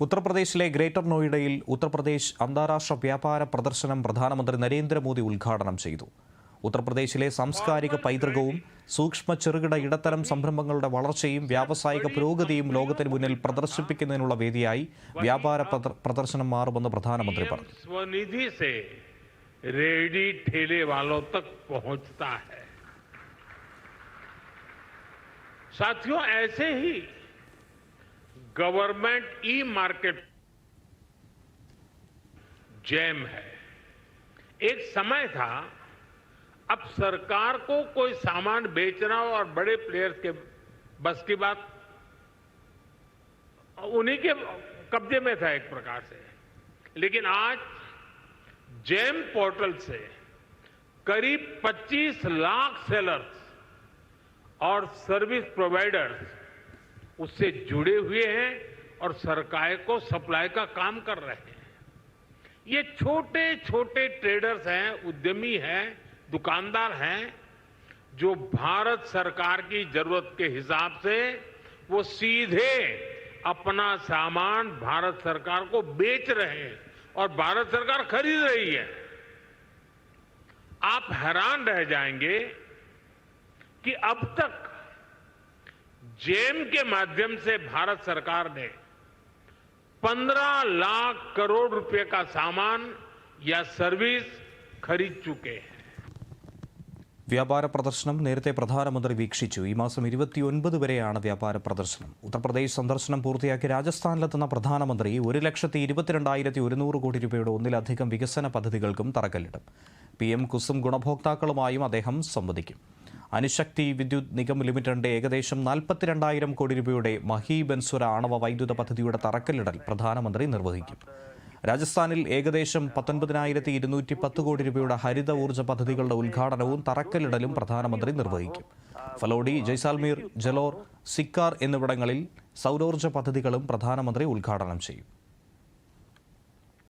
ഉത്തർപ്രദേശിലെ ഗ്രേറ്റർ നോയിഡയിൽ ഉത്തർപ്രദേശ് അന്താരാഷ്ട്ര വ്യാപാര പ്രദർശനം പ്രധാനമന്ത്രി നരേന്ദ്രമോദി ഉദ്ഘാടനം ചെയ്തു ഉത്തർപ്രദേശിലെ സാംസ്കാരിക പൈതൃകവും സൂക്ഷ്മ ചെറുകിട ഇടത്തരം സംരംഭങ്ങളുടെ വളർച്ചയും വ്യാവസായിക പുരോഗതിയും ലോകത്തിന് മുന്നിൽ പ്രദർശിപ്പിക്കുന്നതിനുള്ള വേദിയായി വ്യാപാര പ്രദർ- പ്രദർശനം മാറുമെന്ന് പ്രധാനമന്ത്രി പറഞ്ഞു स्वनिधि से रेडी ठेले वालों तक पहुंचता है साथियों ऐसे ही गवर्नमेंट ई मार्केट जैम है। एक समय था, अब सरकार को कोई सामान बेचना हो और बड़े प्लेयर्स के बस की बात, उन्हीं के कब्जे में था एक प्रकार से। लेकिन आज जेम पोर्टल से करीब 25 लाख सेलर्स और सर्विस प्रोवाइडर्स उससे जुड़े हुए हैं और सरकार को सप्लाई का काम कर रहे हैं। ये छोटे छोटे ट्रेडर्स हैं, उद्यमी हैं, दुकानदार हैं, जो भारत सरकार की ज़रूरत के हिसाब से वो सीधे अपना सामान भारत सरकार को बेच रहे हैं और भारत सरकार खरीद रही है। आप हैरान रह जाएँगे कि अब तक जेम के माध्यम से भारत सरकार ने 15 लाख करोड़ रुपए का सामान या सर्विस खरीद चुके हैं വ്യാപാര പ്രദർശനം നേരത്തെ പ്രധാനമന്ത്രി വീക്ഷിച്ചു ഈ മാസം ഇരുപത്തിയൊൻപത് വരെയാണ് വ്യാപാര പ്രദർശനം ഉത്തർപ്രദേശ് സന്ദർശനം പൂർത്തിയാക്കി രാജസ്ഥാനിലെത്തുന്ന പ്രധാനമന്ത്രി ഒരു ലക്ഷത്തി ഇരുപത്തിരണ്ടായിരത്തി ഒരുന്നൂറ് കോടി രൂപയുടെ ഒന്നിലധികം വികസന പദ്ധതികൾക്കും തറക്കല്ലിടും പി എം കുസും ഗുണഭോക്താക്കളുമായും അദ്ദേഹം സംവദിക്കും അനുശക്തി വിദ്യുത് നിഗം ലിമിറ്റഡിന്റെ ഏകദേശം നാൽപ്പത്തിരണ്ടായിരം കോടി രൂപയുടെ മഹി ബൻസുര ആണവ വൈദ്യുത പദ്ധതിയുടെ തറക്കല്ലിടൽ പ്രധാനമന്ത്രി നിർവഹിക്കും. രാജസ്ഥാനിൽ ഏകദേശം പത്തൊൻപതിനായിരത്തി ഇരുന്നൂറ്റി പത്ത് കോടി രൂപയുടെ ഹരിത ഊർജ പദ്ധതികളുടെ ഉദ്ഘാടനവും തറക്കല്ലിടലും പ്രധാനമന്ത്രി നിർവഹിക്കും. ഫലോഡി ജയ്സാൽമീർ ജലോർ സിക്കാർ എന്നിവിടങ്ങളിൽ സൗരോർജ പദ്ധതികളും പ്രധാനമന്ത്രി ഉദ്ഘാടനം ചെയ്യും.